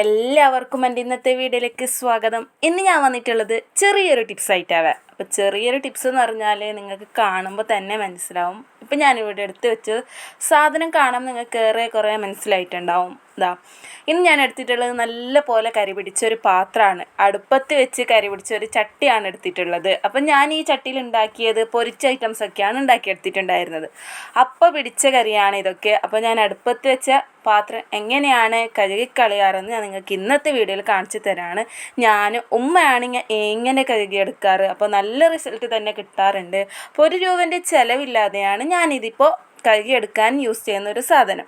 എല്ലാവർക്കും എന്റെ ഇന്നത്തെ വീഡിയോയിലേക്ക് സ്വാഗതം. ഇന്ന് ഞാൻ വന്നിട്ടുള്ളത് ചെറിയൊരു ടിപ്സ് ആയിട്ടാവ അപ്പോൾ ചെറിയൊരു ടിപ്സ് എന്ന് പറഞ്ഞാൽ നിങ്ങൾക്ക് കാണുമ്പോൾ തന്നെ മനസ്സിലാവും. ഇപ്പം ഞാനിവിടെ എടുത്ത് വെച്ച് സാധനം കാണാൻ നിങ്ങൾക്ക് ഏറെ കുറേ മനസ്സിലായിട്ടുണ്ടാവും. ഇതാ ഇന്ന് ഞാൻ എടുത്തിട്ടുള്ളത് നല്ല പോലെ കരി പിടിച്ച ഒരു പാത്രമാണ്. അടുപ്പത്ത് വെച്ച് കരി പിടിച്ച ഒരു ചട്ടിയാണ് എടുത്തിട്ടുള്ളത്. അപ്പം ഞാൻ ഈ ചട്ടിയിൽ ഉണ്ടാക്കിയത് പൊരിച്ച ഐറ്റംസ് ഒക്കെയാണ് ഉണ്ടാക്കിയെടുത്തിട്ടുണ്ടായിരുന്നത് അപ്പോൾ പിടിച്ച കറിയാണ് ഇതൊക്കെ. അപ്പോൾ ഞാൻ അടുപ്പത്ത് വെച്ച പാത്രം എങ്ങനെയാണ് കഴുകിക്കളയാറെന്ന് ഞാൻ നിങ്ങൾക്ക് ഇന്നത്തെ വീഡിയോയിൽ കാണിച്ചു തരാണ്. ഞാൻ ഉമ്മയാണെങ്കിൽ എങ്ങനെ കഴുകിയെടുക്കാറ്? അപ്പോൾ നല്ല റിസൾട്ട് തന്നെ കിട്ടാറുണ്ട്. അപ്പോൾ ഒരു രൂപന്റെ ചിലവില്ലാതെയാണ് ഞാനിതിപ്പോൾ കഴുകിയെടുക്കാൻ യൂസ് ചെയ്യുന്ന ഒരു സാധനം.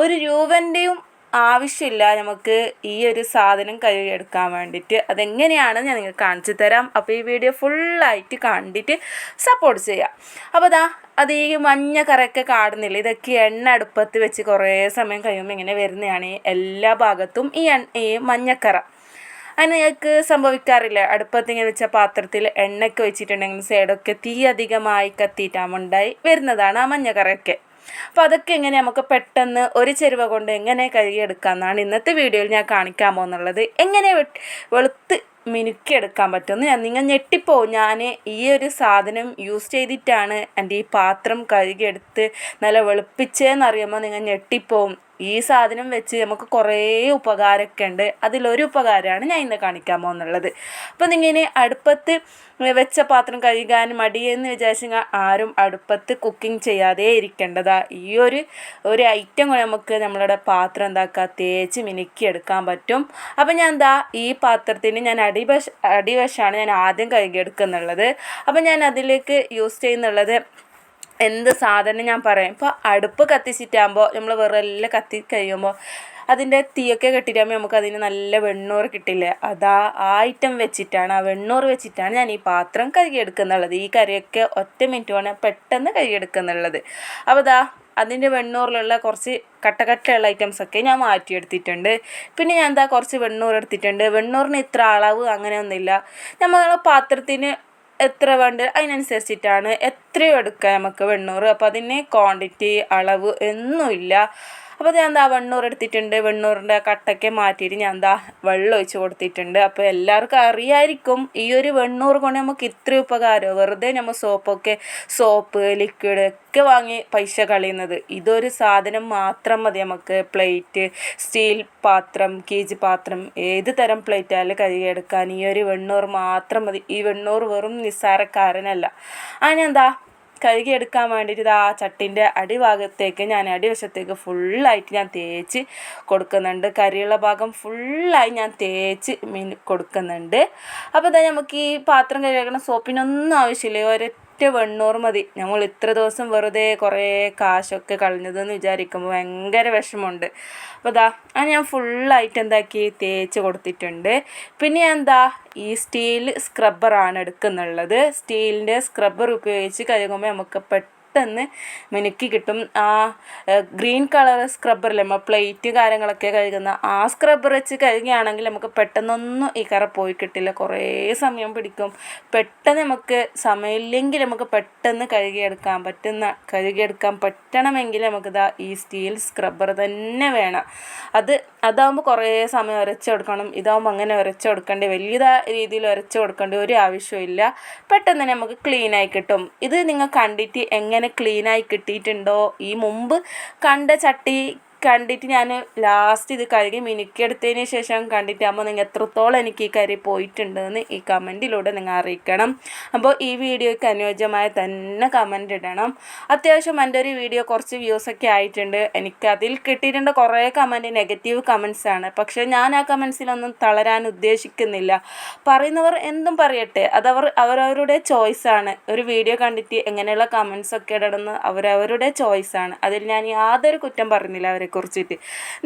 ഒരു രൂപന്റെയും ആവശ്യമില്ല നമുക്ക് ഈ ഒരു സാധനം കഴുകിയെടുക്കാൻ വേണ്ടിയിട്ട്. അതെങ്ങനെയാണെന്ന് ഞാൻ നിങ്ങൾക്ക് കാണിച്ചു തരാം. അപ്പോൾ ഈ വീഡിയോ ഫുള്ളായിട്ട് കണ്ടിട്ട് സപ്പോർട്ട് ചെയ്യാം അപ്പോൾ അതാ അത് ഈ മഞ്ഞ കറയൊക്കെ കാണുന്നില്ല ഇതൊക്കെ എണ്ണ അടുപ്പത്ത് വെച്ച് കുറേ സമയം കഴിയുമ്പോൾ ഇങ്ങനെ വരുന്നതാണ് എല്ലാ ഭാഗത്തും ഈ എണ്ണ ഈ മഞ്ഞക്കറ. അതിന് ഞങ്ങൾക്ക് സംഭവിക്കാറില്ല. അടുപ്പത്ത് ഇങ്ങനെ വെച്ച പാത്രത്തിൽ എണ്ണയൊക്കെ വെച്ചിട്ടുണ്ടെങ്കിൽ സൈഡൊക്കെ തീ അധികമായി കത്തിയിട്ടാമുണ്ടായി വരുന്നതാണ് ആ മഞ്ഞക്കറയൊക്കെ അപ്പോൾ അതൊക്കെ എങ്ങനെ നമുക്ക് പെട്ടെന്ന് ഒരു ചെരുവ കൊണ്ട് എങ്ങനെ കഴുകിയെടുക്കാമെന്നാണ് ഇന്നത്തെ വീഡിയോയിൽ ഞാൻ കാണിക്കാൻ പോകുന്നുള്ളത് എങ്ങനെ വെളുത്ത് മിനുക്കിയെടുക്കാൻ പറ്റുമെന്ന് ഞാൻ നിങ്ങൾ ഞെട്ടിപ്പോവും. ഞാൻ ഈ ഒരു സാധനം യൂസ് ചെയ്തിട്ടാണ് എന്റെ ഈ പാത്രം കഴുകിയെടുത്ത് നല്ല വെളുപ്പിച്ചതെന്നറിയുമ്പോൾ നിങ്ങൾ ഞെട്ടിപ്പോവും. ഈ സാധനം വെച്ച് നമുക്ക് കുറേ ഉപകാരമൊക്കെ ഉണ്ട്. അതിലൊരു ഉപകാരമാണ് ഞാൻ ഇന്ന് കാണിക്കാൻ പോകുന്നുള്ളത്. അപ്പം നിങ്ങനെ അടുപ്പത്ത് വെച്ച പാത്രം കഴുകാൻ മടിയെന്ന് വിചാരിച്ചാൽ ആരും അടുപ്പത്ത് കുക്കിംഗ് ചെയ്യാതെ ഇരിക്കേണ്ടതാ. ഈ ഒരു ഒരു ഐറ്റം നമുക്ക് നമ്മളുടെ പാത്രം എന്താക്കുക തേച്ച് മിനുക്കി എടുക്കാൻ പറ്റും. അപ്പം ഞാൻ എന്താ ഈ പാത്രത്തിന് ഞാൻ അടിവശ അടിവശമാണ് ഞാൻ ആദ്യം കഴുകിയെടുക്കുന്നുള്ളത്. അപ്പം ഞാൻ അതിലേക്ക് യൂസ് ചെയ്യുന്നുള്ളത് എന്ത് സാധനം ഞാൻ പറയാം. ഇപ്പോൾ അടുപ്പ് കത്തിച്ചിട്ടാകുമ്പോൾ നമ്മൾ വിറലെല്ലാം കത്തി കഴിയുമ്പോൾ അതിന്റെ തീയൊക്കെ കെട്ടിയിട്ടാകുമ്പോൾ നമുക്ക് അതിന് നല്ല വെണ്ണൂറ് കിട്ടില്ലേ? അതാ ആ ഐറ്റം വെച്ചിട്ടാണ്. ആ വെണ്ണൂറ് വെച്ചിട്ടാണ് ഞാൻ ഈ പാത്രം കഴുകിയെടുക്കുന്നുള്ളത്. ഈ കറിയൊക്കെ ഒറ്റ മിനിറ്റ് വേണം പെട്ടെന്ന് കഴുകിയെടുക്കുന്നുള്ളത്. അപ്പോൾ അതാ അതിന്റെ വെണ്ണൂറിലുള്ള കുറച്ച് കട്ടകട്ടയുള്ള ഐറ്റംസൊക്കെ ഞാൻ മാറ്റിയെടുത്തിട്ടുണ്ട്. പിന്നെ ഞാൻ എന്താ കുറച്ച് വെണ്ണൂറ് എടുത്തിട്ടുണ്ട്. വെണ്ണൂറിന് ഇത്ര അളവ് അങ്ങനെയൊന്നുമില്ല. നമ്മൾ പാത്രത്തിന് എത്ര വേണ്ട അതിനനുസരിച്ചിട്ടാണ് എത്രയും എടുക്കാം നമുക്ക് വെണ്ണൂറ്. അപ്പോൾ അതിന് ക്വാണ്ടിറ്റി അളവ് ഒന്നുമില്ല. അപ്പോൾ ഞാൻ എന്താ വെണ്ണൂർ എടുത്തിട്ടുണ്ട്. വെണ്ണൂറിന്റെ കട്ടൊക്കെ മാറ്റിയിട്ട് ഞാൻ എന്താ വെള്ളം ഒഴിച്ച് കൊടുത്തിട്ടുണ്ട്. അപ്പോൾ എല്ലാവർക്കും അറിയായിരിക്കും ഈ ഒരു വെണ്ണൂർ കൊണ്ട് നമുക്ക് ഇത്ര ഉപകാരം. വെറുതെ നമ്മൾ സോപ്പൊക്കെ സോപ്പ് ലിക്വിഡ് ഒക്കെ വാങ്ങി പൈസ കളയുന്നത്. ഇതൊരു സാധനം മാത്രം മതി നമുക്ക്. പ്ലേറ്റ് സ്റ്റീൽ പാത്രം കീജ് പാത്രം ഏത് തരം പ്ലേറ്റായാലും കഴുകിയെടുക്കാൻ ഈ ഒരു വെണ്ണൂർ മാത്രം മതി. ഈ വെണ്ണൂർ വെറും നിസ്സാരക്കാരനല്ല. അതിനെന്താ കഴുകിയെടുക്കാൻ വേണ്ടിയിട്ട് ആ ചട്ടിന്റെ അടിഭാഗത്തേക്ക് ഞാൻ അടിവശത്തേക്ക് ഫുള്ളായിട്ട് ഞാൻ തേച്ച് കൊടുക്കുന്നുണ്ട്. കരിയുള്ള ഭാഗം ഫുള്ളായി ഞാൻ തേച്ച് മീൻ കൊടുക്കുന്നുണ്ട്. അപ്പോൾ ഇതാ നമുക്ക് ഈ പാത്രം കഴുകണ സോപ്പിനൊന്നും ആവശ്യമില്ല. ഒരൊറ്റ വെണ്ണൂറ് മതി. ഞങ്ങൾ ഇത്ര ദിവസം വെറുതെ കുറേ കാശൊക്കെ കളഞ്ഞതെന്ന് വിചാരിക്കുമ്പോൾ ഭയങ്കര വിഷമമുണ്ട്. അപ്പോൾ ഇതാ ആ ഞാൻ ഫുള്ളായിട്ട് എന്താക്കി? തേച്ച് കൊടുത്തിട്ടുണ്ട്. പിന്നെ എന്താ ഈ സ്റ്റീൽ സ്ക്രബ്ബറാണ് എടുക്കുന്നുള്ളത്. സ്റ്റീലിന്റെ സ്ക്രബ്ബർ ഉപയോഗിച്ച് കഴുകുമ്പോൾ നമുക്ക് പെട്ടെന്ന് പെട്ടെന്ന് മിനുക്കി കിട്ടും. ആ ഗ്രീൻ കളർ സ്ക്രബ്ബറിൽ നമ്മൾ പ്ലേറ്റ് കാര്യങ്ങളൊക്കെ കഴുകുന്ന ആ സ്ക്രബ്ബർ വെച്ച് കഴുകുകയാണെങ്കിൽ നമുക്ക് പെട്ടെന്നൊന്നും ഈ കറ പോയി കിട്ടില്ല. കുറേ സമയം പിടിക്കും. പെട്ടെന്ന് നമുക്ക് സമയമില്ലെങ്കിൽ നമുക്ക് പെട്ടെന്ന് കഴുകിയെടുക്കാൻ പറ്റുന്ന കഴുകിയെടുക്കാൻ പറ്റണമെങ്കിൽ നമുക്കിതാ ഈ സ്റ്റീൽ സ്ക്രബ്ബർ തന്നെ വേണം. അത് അതാകുമ്പോൾ കുറേ സമയം ഉരച്ച് കൊടുക്കണം. ഇതാകുമ്പോൾ അങ്ങനെ ഉരച്ച് കൊടുക്കേണ്ടി. വലിയ രീതിയിൽ ഉരച്ച് കൊടുക്കേണ്ട ഒരു ആവശ്യമില്ല പെട്ടെന്ന് തന്നെ നമുക്ക് ക്ലീനായി കിട്ടും. ഇത് നിങ്ങൾ കണ്ടിട്ട് എങ്ങനെ ക്ലീനായി കിട്ടിയിട്ടുണ്ടോ? ഈ മുമ്പ് കണ്ട ചട്ടി കണ്ടിട്ട് ഞാൻ ലാസ്റ്റ് ഇത് കഴുകി മിനുക്കിയെടുത്തതിന് ശേഷം കണ്ടിട്ട് ആകുമ്പോൾ നിങ്ങൾ എത്രത്തോളം എനിക്ക് ഈ കറി പോയിട്ടുണ്ടെന്ന് ഈ കമന്റിലൂടെ നിങ്ങൾ അറിയിക്കണം. അപ്പോൾ ഈ വീഡിയോയ്ക്ക് അനുയോജ്യമായ തന്നെ കമന്റ് ഇടണം. അത്യാവശ്യം എന്റെ ഒരു വീഡിയോ കുറച്ച് വ്യൂസൊക്കെ ആയിട്ടുണ്ട്. എനിക്ക് അതിൽ കിട്ടിയിട്ടുണ്ട് കുറേ കമന്റ് നെഗറ്റീവ് കമൻസ് ആണ്. പക്ഷേ ഞാൻ ആ കമൻസിലൊന്നും തളരാൻ ഉദ്ദേശിക്കുന്നില്ല. പറയുന്നവർ എന്തും പറയട്ടെ. അതവർ അവരവരുടെ ചോയ്സാണ് ഒരു വീഡിയോ കണ്ടിട്ട് എങ്ങനെയുള്ള കമൻസ് ഒക്കെ ഇടണമെന്ന് അവരവരുടെ ചോയ്സാണ് അതിൽ ഞാൻ യാതൊരു കുറ്റം പറഞ്ഞില്ല അവരെ കുറിച്ചിട്ട്.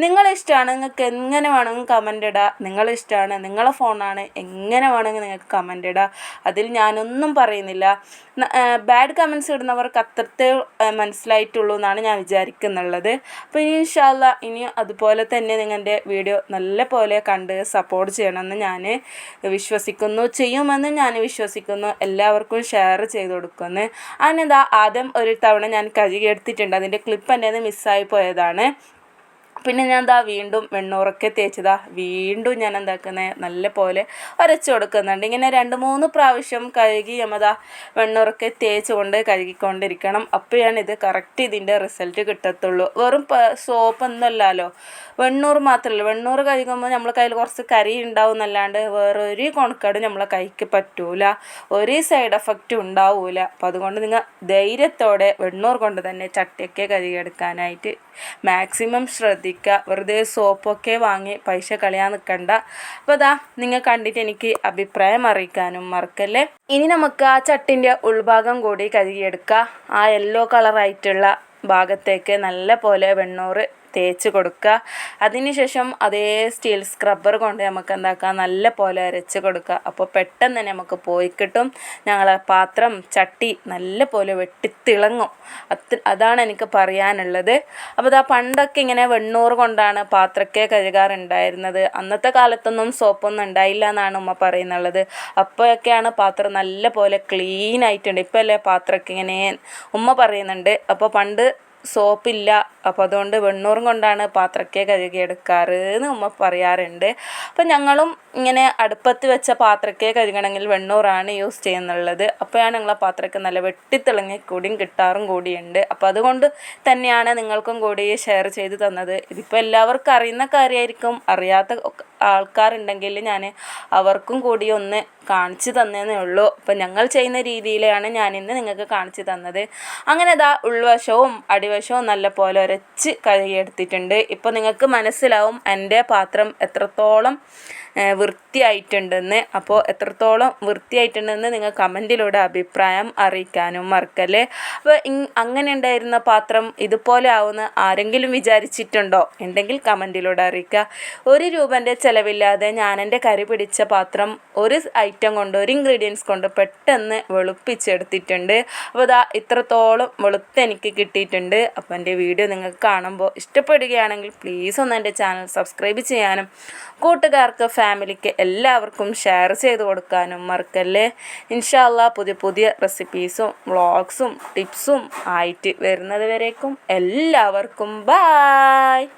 നിങ്ങളിഷ്ടമാണ് നിങ്ങൾക്ക് എങ്ങനെ വേണമെങ്കിൽ കമന്റ് ഇടാം. നിങ്ങളിഷ്ടമാണ് നിങ്ങളെ ഫോണാണ് എങ്ങനെ വേണമെങ്കിൽ നിങ്ങൾക്ക് കമന്റ് ഇടാം. അതിൽ ഞാനൊന്നും പറയുന്നില്ല. ബാഡ് കമൻസ് ഇടുന്നവർക്ക് അത്രത്തെ മനസ്സിലായിട്ടുള്ളൂ എന്നാണ് ഞാൻ വിചാരിക്കുന്നുള്ളത്. അപ്പോൾ ഇനി ഇൻഷാല്ല ഇനി അതുപോലെ തന്നെ നിങ്ങളുടെ വീഡിയോ നല്ല പോലെ കണ്ട് സപ്പോർട്ട് ചെയ്യണമെന്ന് ഞാൻ വിശ്വസിക്കുന്നു ചെയ്യുമെന്ന് ഞാൻ വിശ്വസിക്കുന്നു. എല്ലാവർക്കും ഷെയർ ചെയ്ത് കൊടുക്കുന്നു അതിനെന്താ ആദ്യം ഒരു തവണ ഞാൻ കഴുകിയെടുത്തിട്ടുണ്ട് അതിന്റെ ക്ലിപ്പ് എന്റെ മിസ്സായി പോയതാണ്. പിന്നെ ഞാൻ എന്താ വീണ്ടും വെണ്ണൂറൊക്കെ തേച്ചതാ. വീണ്ടും ഞാൻ എന്താക്കുന്നത് നല്ല പോലെ ഉരച്ച് കൊടുക്കുന്നുണ്ട്. ഇങ്ങനെ രണ്ട് മൂന്ന് പ്രാവശ്യം കഴുകി നമ്മതാ വെണ്ണൂറൊക്കെ തേച്ചുകൊണ്ട് കഴുകിക്കൊണ്ടിരിക്കണം. അപ്പോഴാണ് ഇത് കറക്റ്റ് ഇതിന്റെ റിസൾട്ട് കിട്ടത്തുള്ളൂ. വെറും സോപ്പ് ഒന്നുമല്ലല്ലോ വെണ്ണൂർ മാത്രമല്ല. വെണ്ണൂർ കഴുകുമ്പോൾ നമ്മളെ കയ്യിൽ കുറച്ച് കരി ഉണ്ടാവും എന്നല്ലാണ്ട് വേറെ ഒരു കൊണക്കേട് നമ്മളെ കൈക്ക് പറ്റൂല. ഒരു സൈഡ് എഫക്റ്റ് ഉണ്ടാവൂല. അപ്പം അതുകൊണ്ട് നിങ്ങൾ ധൈര്യത്തോടെ വെണ്ണൂർ കൊണ്ട് തന്നെ ചട്ടിയൊക്കെ കഴുകിയെടുക്കാനായിട്ട് മാക്സിമം ശ്രദ്ധിക്കുക വെറുതെ സോപ്പൊക്കെ വാങ്ങി പൈസ കളയാൻ നിൽക്കണ്ട അപ്പോൾ അതാ നിങ്ങൾ കണ്ടിട്ട് എനിക്ക് അഭിപ്രായം അറിയിക്കാനും മറക്കല്ലേ? ഇനി നമുക്ക് ആ ചട്ടിന്റെ ഉൾഭാഗം കൂടി കഴുകിയെടുക്കുക ആ യെല്ലോ കളറായിട്ടുള്ള ഭാഗത്തേക്ക് നല്ല പോലെ വെണ്ണൂറ് തേച്ച് കൊടുക്കുക. അതിനുശേഷം അതേ സ്റ്റീൽ സ്ക്രബ്ബർ കൊണ്ട് നമുക്ക് എന്താക്കാം? നല്ല പോലെ അരച്ച് കൊടുക്കുക. അപ്പോൾ പെട്ടെന്ന് തന്നെ നമുക്ക് പോയി കിട്ടും. ഞങ്ങളെ പാത്രം ചട്ടി നല്ല പോലെ വെട്ടിത്തിളങ്ങും. അത് അതാണ് എനിക്ക് പറയാനുള്ളത്. അപ്പോൾ ഇതാ പണ്ടൊക്കെ ഇങ്ങനെ വെണ്ണൂറ് കൊണ്ടാണ് പാത്രക്കെ കഴുകാറുണ്ടായിരുന്നത്. അന്നത്തെ കാലത്തൊന്നും സോപ്പൊന്നും ഉണ്ടായില്ല എന്നാണ് ഉമ്മ പറയുന്നുള്ളത്. അപ്പോഴൊക്കെയാണ് പാത്രം നല്ല പോലെ ക്ലീൻ ആയിട്ടുണ്ട് ഇപ്പോൾ അല്ലേ പാത്രമൊക്കെ ഇങ്ങനെ ഉമ്മ പറയുന്നുണ്ട്. അപ്പോൾ പണ്ട് സോപ്പില്ല. അപ്പോൾ അതുകൊണ്ട് വെണ്ണൂറും കൊണ്ടാണ് പാത്രമൊക്കെ കഴുകിയെടുക്കാറ് എന്ന് ഉമ്മ പറയാറുണ്ട്. അപ്പം ഞങ്ങളും ഇങ്ങനെ അടുപ്പത്ത് വെച്ച പാത്രമൊക്കെ കഴുകണമെങ്കിൽ വെണ്ണൂറാണ് യൂസ് ചെയ്യുന്നുള്ളത്. അപ്പോഴാണ് ഞങ്ങളെ പാത്രമൊക്കെ നല്ല വെട്ടിത്തിളങ്ങി കൂടിയും കിട്ടാറും കൂടിയുണ്ട്. അപ്പോൾ അതുകൊണ്ട് തന്നെയാണ് നിങ്ങൾക്കും കൂടി ഷെയർ ചെയ്ത് തന്നത്. ഇതിപ്പോൾ എല്ലാവർക്കും അറിയുന്ന കാര്യമായിരിക്കും അറിയാത്ത ആൾക്കാരുണ്ടെങ്കിൽ ഞാൻ അവർക്കും കൂടി ഒന്ന് കാണിച്ചു തന്നേന്നേ ഉള്ളൂ. അപ്പം ഞങ്ങൾ ചെയ്യുന്ന രീതിയിലാണ് ഞാൻ ഇന്ന് നിങ്ങൾക്ക് കാണിച്ചു തന്നത്. അങ്ങനെ ഇതാ ഉൾവശവും അടിവശവും നല്ല പോലെ ഒരച്ച് കഴുകിയെടുത്തിട്ടുണ്ട്. ഇപ്പോൾ നിങ്ങൾക്ക് മനസ്സിലാവും എന്റെ പാത്രം എത്രത്തോളം വൃത്തിയായിട്ടുണ്ടെന്ന്. അപ്പോൾ എത്രത്തോളം വൃത്തിയായിട്ടുണ്ടെന്ന് നിങ്ങൾ കമന്റിലൂടെ അഭിപ്രായം അറിയിക്കാനും മറക്കല്ലേ. അപ്പോൾ അങ്ങനെ ഉണ്ടായിരുന്ന പാത്രം ഇതുപോലെ ആവുമെന്ന് ആരെങ്കിലും വിചാരിച്ചിട്ടുണ്ടോ? ഉണ്ടെങ്കിൽ കമന്റിലൂടെ അറിയിക്കുക. ഒരു രൂപന്റെ ചിലവില്ലാതെ ഞാൻ എന്റെ കറി പിടിച്ച പാത്രം ഒരു ഐറ്റം കൊണ്ട് ഒരു ഇൻഗ്രീഡിയൻസ് കൊണ്ട് പെട്ടെന്ന് വെളുപ്പിച്ചെടുത്തിട്ടുണ്ട്. അപ്പോൾ ഇതാ ഇത്രത്തോളം വെളുത്ത് എനിക്ക് കിട്ടിയിട്ടുണ്ട്. അപ്പോൾ എന്റെ വീഡിയോ നിങ്ങൾക്ക് കാണുമ്പോൾ ഇഷ്ടപ്പെടുകയാണെങ്കിൽ പ്ലീസ് ഒന്ന് എന്റെ ചാനൽ സബ്സ്ക്രൈബ് ചെയ്യാനും കൂട്ടുകാർക്ക് ഫാമിലിക്ക് എല്ലാവർക്കും ഷെയർ ചെയ്ത് കൊടുക്കാനും മറക്കല്ലേ. ഇൻഷാല്ല പുതിയ പുതിയ റെസിപ്പീസും വ്ളോഗ്സും ടിപ്സും ആയിട്ട് വരുന്നത് വരേക്കും. എല്ലാവർക്കും ബായ്